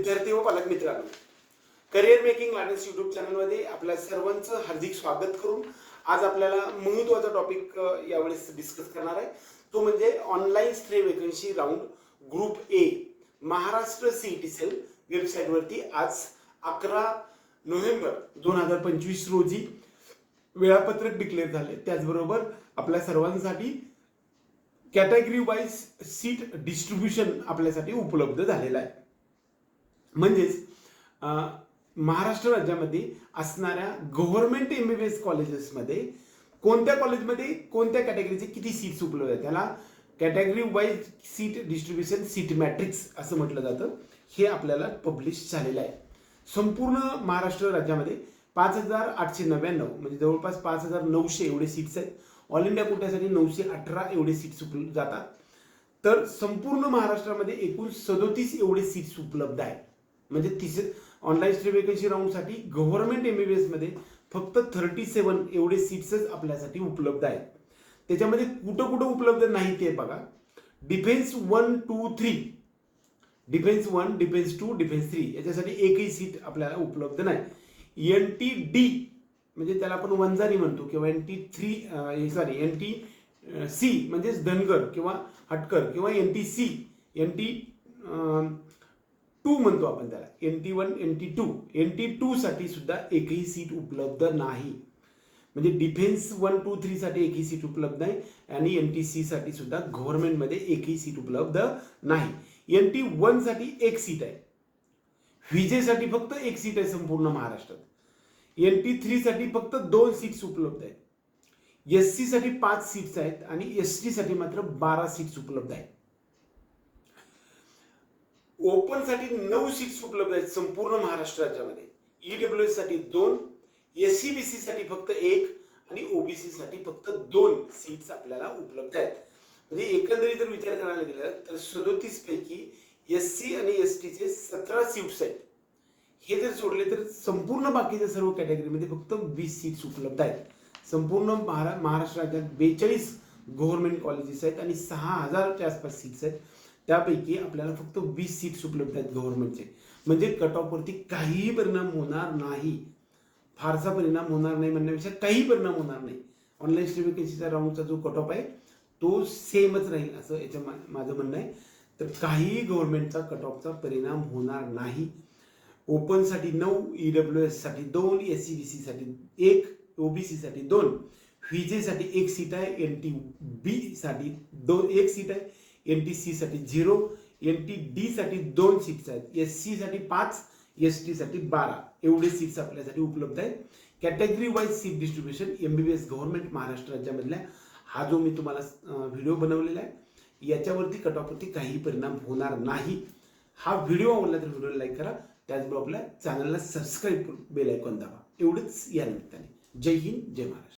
विद्यार्थी व पालक मित्रांनो. करिअर मेकिंग लर्नर्स युट्यूब चॅनलमध्ये आपल्या सर्वांचं हार्दिक स्वागत करून आज आपल्याला महत्त्वाचा टॉपिक यावेळेस डिस्कस करणार आहे. तो म्हणजे online stray vacancy round group A Maharashtra C T cell वेबसाईटवरती आज अकरा नोव्हेंबर दोन हजार पंचवीस रोजी वेळापत्रक डिक्लेअर झाले त्याचबरोबर आपल्या सर्वांसाठी कॅटेगरी वाईज सीट डिस्ट्रीब्युशन आपल्यासाठी उपलब्ध झालेलं आहे. म्हणजेच महाराष्ट्र राज्यामध्ये असणाऱ्या government M B B S कॉलेजेसमध्ये कोणत्या कॉलेजमध्ये कोणत्या कॅटेगरीचे किती सीट्स उपलब्ध आहेत? त्याला category wise seat distribution seat matrix असं म्हटलं जातं. हे आपल्याला पब्लिश झालेलं आहे. संपूर्ण महाराष्ट्र राज्यामध्ये पाच हजार आठशे नव्याण्णव म्हणजे जवळपास पाच हजार नऊशे एवढे सीट्स आहेत. ऑल इंडिया कोट्यासाठी नऊशे अठरा एवढे सीट्स उपलब्ध जातात. तर संपूर्ण महाराष्ट्रामध्ये एकूण सदोतीस एवढे सीट्स उपलब्ध आहेत. म्हणजे तिस ऑनलाईन स्ट्री वेकन्सी राऊंडसाठी गव्हर्नमेंट एम बी बी एसमध्ये फक्त थर्टी सेवन एवढे सीट्सच आपल्यासाठी उपलब्ध आहेत. त्याच्यामध्ये कुठं कुठं उपलब्ध नाही ते बघा. Defence one two three defence one defence two defence three याच्यासाठी एकही सीट आपल्याला उपलब्ध नाही. एन टी डी म्हणजे त्याला आपण वंजारी म्हणतो किंवा N T three sorry N T C म्हणजेच धनगर किंवा हटकर किंवा N T C N T two म्हणतो आपण त्याला. N T one N T two N T टूसाठी सुद्धा एकही सीट उपलब्ध नाही. म्हणजे डिफेन्स वन टू थ्रीसाठी एकही सीट उपलब्ध नाही आणि एन टी सीसाठी सुद्धा गव्हर्नमेंटमध्ये एकही सीट उपलब्ध नाही. एन टी वनसाठी एक सीट आहे. विजेसाठी फक्त एक सीट आहे संपूर्ण महाराष्ट्रात. एन टी थ्रीसाठी फक्त दोन सीट्स उपलब्ध आहेत. एस सीसाठी पाच सीट्स आहेत आणि एस टीसाठी मात्र बारा सीट्स उपलब्ध आहेत. ओपनसाठी नऊ सीट्स उपलब्ध आहेत संपूर्ण महाराष्ट्र राज्यामध्ये. ईडब्ल्यू एससाठी दोन एस सी बी सी साठी फक्त एक आणि ओबीसी साठी फक्त दोन सीट्स आपल्याला उपलब्ध आहेत. म्हणजे एकंदरीत जर विचार करायला गेला तर सदोतीस पैकी एस सी आणि एस टीचे सतरा सीट्स आहेत. हे जर सोडले तर संपूर्ण बाकीच्या सर्व कॅटेगरीमध्ये फक्त वीस सीट्स उपलब्ध आहेत. संपूर्ण महारा महाराष्ट्र राज्यात बेचाळीस गव्हर्नमेंट कॉलेजेस आहेत आणि सहा हजारच्या आसपास सीट्स आहेत. त्यापैकी आपल्याला फक्त वीस सीट्स उपलब्ध आहेत गव्हर्नमेंटचे म्हणजे कट ऑफवरती काहीही परिणाम होणार नाही. फारसा परिणाम होणार नाही म्हणण्यापेक्षा काही परिणाम होणार नाही. ऑनलाईन स्ट्रीमिकेशनचा राऊंडचा जो कट ऑफ आहे तो सेमच राहील असं याच्या मा- माझं म्हणणं आहे. तर काहीही गव्हर्नमेंटचा कट ऑफचा परिणाम होणार नाही. ओपनसाठी नऊ ई डब्ल्यू एससाठी दोन एस सी बी सी साठी एक ओबीसी साठी दोन. व्हीजेसाठी एक सीट आहे एन टी बीसाठी दोन एक सीट आहे. एन टी सीसाठी झिरो एन टी डीसाठी दोन सीट्स आहेत. एस सीसाठी पाच एस टीसाठी बारा. एवढे सीट्स आपल्यासाठी उपलब्ध आहेत. Category wise seat distribution M B B S government Maharashtra राज्यामधल्या हा जो मी तुम्हाला व्हिडिओ बनवलेला आहे याच्यावरती कट ऑफवरती काही परिणाम होणार नाही. हा व्हिडिओ आवडला तर व्हिडिओला लाईक करा. त्याचबरोबर आपल्या चॅनलला सबस्क्राईब करून बेल आयकॉन दाबा. एवढंच या निमित्ताने. जय हिंद जय महाराष्ट्र.